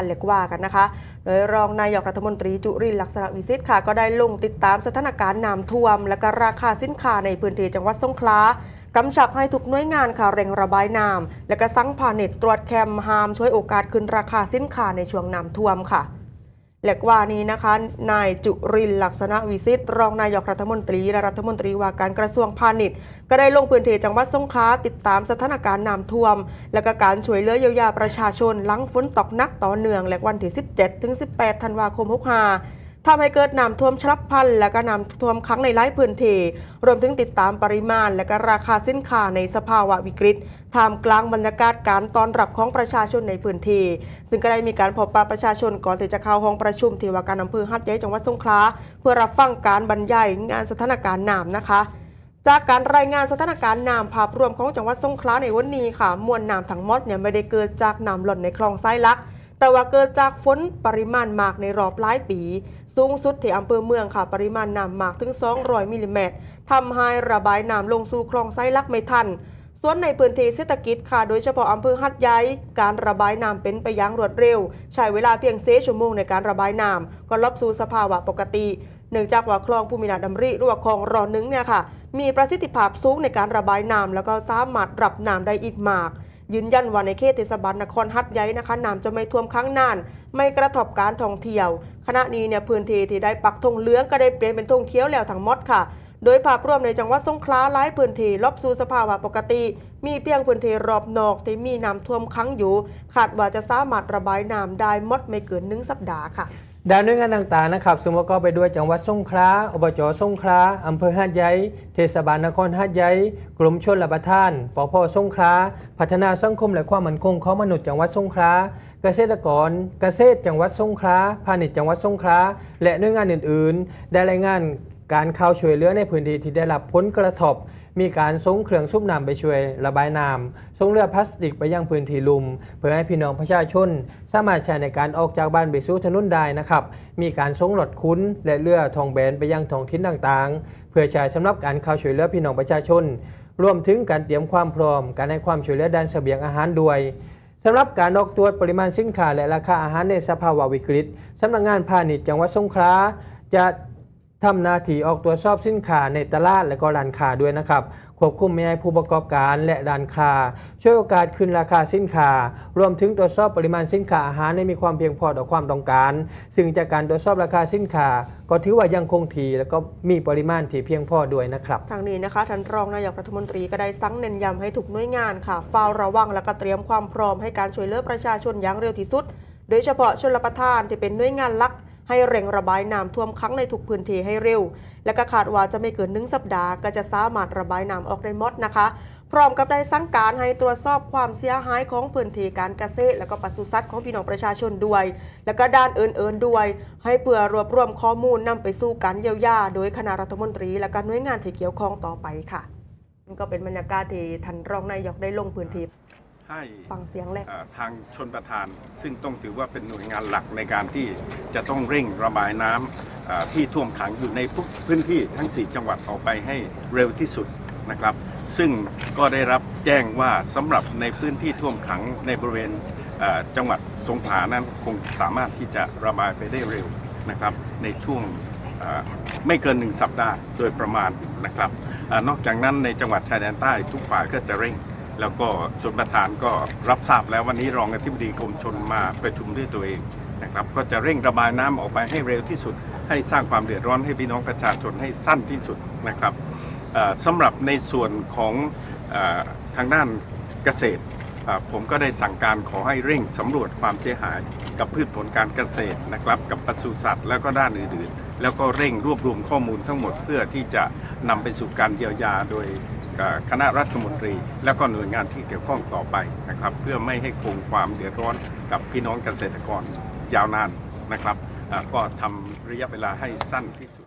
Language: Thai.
พันเล็กว่ากันนะคะ โดยรองนายกรัฐมนตรีจุรินลักษณะวิสิทธิ์ค่ะ ก็ได้ลงติดตามสถานการณ์น้ำท่วม และก็ราคาสินค้าในพื้นที่จังหวัดสงขลากำชับให้ทุกหน่วยงานค่ะเร่งระบายน้ำและก็สั่งพาณิชย์ตรวจแคมหามช่วยโอกาสขึ้นราคาสินค้าในช่วงน้ำท่วมค่ะ เล็กว่านี้นะคะ นายจุรินลักษณะวิสิตรองนายกรัฐมนตรีและรัฐมนตรีว่าการกระทรวงพาณิชย์ ก็ได้ลงพื้นที่จังหวัดสงขลาติดตามสถานการณ์น้ำท่วม และก็การช่วยเหลือเยียวยาประชาชนหลังฝนตกหนักต่อเนื่อง และวันที่ 17 ถึง 18 ธันวาคม 65 ทำให้เกิดน้ำท่วมฉับพลัน และก็น้ำท่วมครั้งในหลายพื้นที่รวมถึงติดตามปริมาณ และก็ราคาสินค้าในสภาวะวิกฤตท่ามกลางบรรยากาศการต้อนรับของประชาชนในพื้นที่ซึ่งก็ได้มีการพบปะประชาชนก่อนที่จะเข้าห้องประชุมที่ว่าการอำเภอหัดใหญ่จังหวัดสงขลาเพื่อรับฟังการบรรยายงานสถานการณ์น้ำนะคะจากการรายงานสถานการณ์น้ำภาพรวมของจังหวัดสงขลาในวันนี้ค่ะ มวลน้ำทั้งหมดเนี่ยไม่ได้เกิดจากน้ำหล่นในคลองไส้ลัก แต่ว่าเกิดจากฝนปริมาณมากในรอบหลายปี สูงสุดที่อำเภอเมืองค่ะ ปริมาณน้ำมากถึง 200 มิลลิเมตรทำให้ระบายน้ำลงสู่คลองไส้ลักไม่ทัน ส่วนในพื้นที่เศรษฐกิจค่ะ โดยเฉพาะอำเภอหัดใหญ่การระบายน้ำเป็นไปอย่างรวดเร็ว ใช้เวลาเพียงเซชั่วโมงในการระบายน้ำก็ลบสู่สภาวะปกติ เนื่องจากว่าคลองภูมินาดำริหรือว่าคลองรอนึงเนี่ยค่ะ มีประสิทธิภาพสูงในการระบายน้ำแล้วก็สามารถรับน้ำได้อีกมาก ยืนยันว่าในเขตเทศบาลนครหัดใหญ่นะคะน้ำจะไม่ท่วมค้างนาน ไม่กระทบการท่องเที่ยว ขณะนี้เนี่ยพื้นที่ที่ได้ปักธงเหลืองก็ได้เปลี่ยนเป็นธงเขียวแล้วทั้งหมดค่ะ โดยภาพรวมในจังหวัดสงขลาหลายพื้นที่ลบสู่สภาวะปกติ มีเพียงพื้นที่รอบนอกที่มีน้ำท่วมค้างอยู่คาดว่าจะสามารถระบายน้ำได้มดไม่เกินหนึ่งสัปดาห์ค่ะ ด้านหน่วยงานต่างๆนะครับซึ่งประกอบไปด้วยจังหวัดสงขลา อบจสงขลา อำเภอหาดใหญ่ เทศบาลนครหาดใหญ่ กรมชลประทาน ปพสงขลา พัฒนาสังคมและความมั่นคงของมนุษย์จังหวัดสงขลา เกษตรกร เกษตรจังหวัดสงขลา พาณิชย์จังหวัดสงขลา และหน่วยงานอื่นๆ ได้รายงานการเข้าช่วยเหลือในพื้นที่ที่ได้รับผลกระทบ มีการส่งเครื่องสูบน้ำไปช่วยระบายน้ำส่งเรือพลาสติกไปยังพื้นที่ลุมเพื่อให้พี่น้องประชาชน สามารถใช้ในการออกจากบ้านไปสู่ถนนได้นะครับ มีการส่งรถคุ้นและเรือทองแบนไปยังท้องถิ่นต่างๆ เพื่อใช้สำหรับการเข้าช่วยเหลือพี่น้องประชาชน รวมถึงการเตรียมความพร้อม การให้ความช่วยเหลือด้านเสบียงอาหารด้วยสำหรับการออกตรวจปริมาณสินค้าและราคาอาหารในสภาวะวิกฤตสำนักงานพาณิชย์จังหวัดสงขลาจะ ทำหนาทีออกตรวจสอบสินค้าในตลาดและก็ร้านค้าด้วยนะครับ ควบคุมไม่ให้ผู้ประกอบการและร้านค้าช่วยโอกาสขึ้นราคาสินค้ารวมถึงตรวจสอบปริมาณสินค้าอาหารให้มีความเพียงพอต่อความต้องการ ซึ่งจากการตรวจสอบราคาสินค้าก็ถือว่ายังคงทีและก็มีปริมาณที่เพียงพอด้วยนะครับทางนี้นะคะท่านรองนายกรัฐมนตรีก็ได้สั่งเน้นย้ำให้ทุกหน่วยงานค่ะเฝ้าระวังและก็เตรียมความพร้อมให้การช่วยเหลือประชาชนอย่างเร็วที่สุด โดยเฉพาะชนประทานที่เป็นหน่วยงานหลัก ให้เร่งระบายน้ำท่วมขังในทุกพื้นที่ให้เร็ว และก็คาดว่าจะไม่เกินหนึ่งสัปดาห์ก็จะสามารถระบายน้ำออกได้หมดนะคะ พร้อมกับได้สั่งการให้ตรวจสอบความเสียหายของพื้นที่การเกษตร และก็ปศุสัตว์ของพี่น้องประชาชนด้วย และก็ด้านอื่นๆด้วย ให้เพื่อรวบรวมข้อมูลนำไปสู่การเยียวยาโดยคณะรัฐมนตรี และก็หน่วยงานที่เกี่ยวข้องต่อไปค่ะนี่ก็เป็นบรรยากาศที่ท่านรองนายกได้ลงพื้นที่ ให้ฟังเสียงเลยเอ่อทางชนประทาน ซึ่งต้องถือว่าเป็นหน่วยงานหลักในการที่จะต้องเร่งระบายน้ำเอ่อที่ท่วมขังอยู่ในทุกพื้นที่ทั้ง 4 จังหวัดออกไปให้เร็วที่สุดนะครับ ซึ่งก็ได้รับแจ้งว่าสำหรับในพื้นที่ท่วมขังในบริเวณเอ่อจังหวัดสงขลานั้นคงสามารถที่จะระบายไปได้เร็วนะครับ ในช่วงเอ่อไม่เกินหนึ่งสัปดาห์โดยประมาณนะครับเอ่อนอกจากนั้นในจังหวัดชายแดนใต้ทุกฝ่ายก็จะเร่ง แล้วก็ชนประธานก็รับทราบแล้ววันนี้รองอธิบดีกรมชนมาประชุมด้วยตัวเองนะครับก็จะเร่งระบายน้ำออกไปให้เร็วที่สุด ให้สร้างความเดือดร้อนให้พี่น้องประชาชนให้สั้นที่สุดนะครับเอ่อสำหรับในส่วนของทางด้านเกษตร ผมก็ได้สั่งการขอให้เร่งสำรวจความเสียหายกับพืชผลการเกษตรนะครับกับปศุสัตว์แล้วก็ด้านอื่นๆ แล้วก็เร่งรวบรวมข้อมูลทั้งหมดเพื่อที่จะนำไปสู่การเยียวยาโดย คณะรัฐมนตรี และก็หน่วยงานที่เกี่ยวข้องต่อไปนะครับ เพื่อไม่ให้คงความเดือดร้อนกับพี่น้องเกษตรกรยาวนานนะครับก็ทำระยะเวลาให้สั้นที่สุด